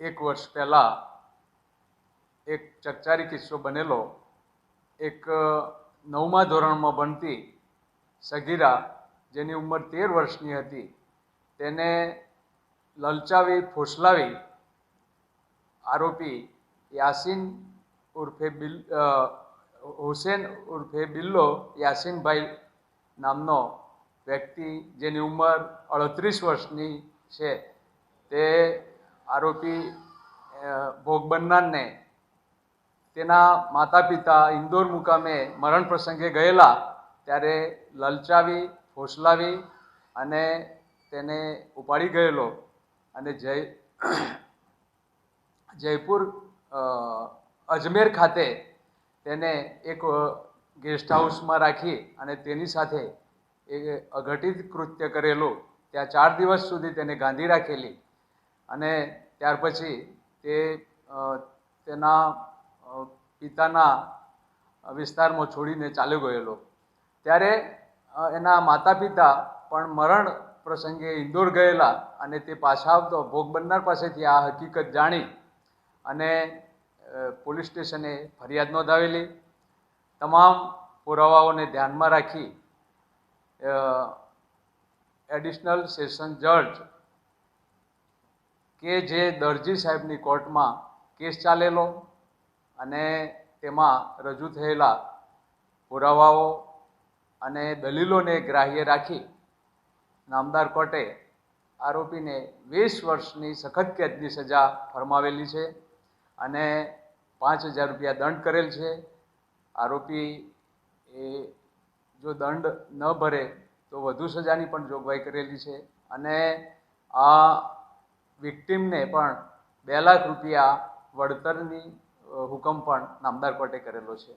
એક વર્ષ પહેલાં એક ચકચારી કિસ્સો બનેલો. એક નવમા ધોરણમાં ભણતી સગીરા, જેની ઉંમર તેર વર્ષની હતી, તેને લલચાવી, ફોસલાવી આરોપી યાસીન ઉર્ફે બિલ હુસેન ઉર્ફે બિલ્લો યાસીનભાઈ નામનો વ્યક્તિ, જેની ઉંમર અડત્રીસ વર્ષની છે. તે આરોપી ભોગ બનનારને તેના માતા પિતા ઇન્દોર મુકામે મરણ પ્રસંગે ગયેલા, ત્યારે લલચાવી, ફોસલાવી અને તેને ઉપાડી ગયેલો અને જય, જયપુર અજમેર ખાતે તેને એક ગેસ્ટ હાઉસમાં રાખી અને તેની સાથે એ અઘટિત કૃત્ય કરેલું. ત્યાં ચાર દિવસ સુધી તેને ગાંધી રાખેલી અને ત્યાર પછી તે તેના પિતાના વિસ્તારમાં છોડીને ચાલ્યો ગયેલો. ત્યારે એના માતા પિતા પણ મરણ પ્રસંગે ઇન્દોર ગયેલા અને તે પાછા આવતો ભોગ બનનાર પાસેથી આ હકીકત જાણી અને પોલીસ સ્ટેશને ફરિયાદ નોંધાવેલી. તમામ પુરાવાઓને ધ્યાનમાં રાખી એડિશનલ સેશન જજ કે જે દરજી સાહેબની કોર્ટમાં કેસ ચાલેલો અને તેમાં રજૂ થયેલા પુરાવાઓ અને દલીલોને ગ્રાહ્ય રાખી નામદાર કોર્ટે આરોપીને વીસ વર્ષની સખત કેદની સજા ફરમાવેલી છે અને પાંચ હજાર રૂપિયા દંડ કરેલ છે. આરોપી એ જો દંડ ન ભરે તો વધુ સજાની પણ જોગવાઈ કરેલી છે અને આ વિક્ટીમને પણ બે લાખ રૂપિયા વળતરની હુકમ પણ નામદાર કોર્ટે કરેલો છે.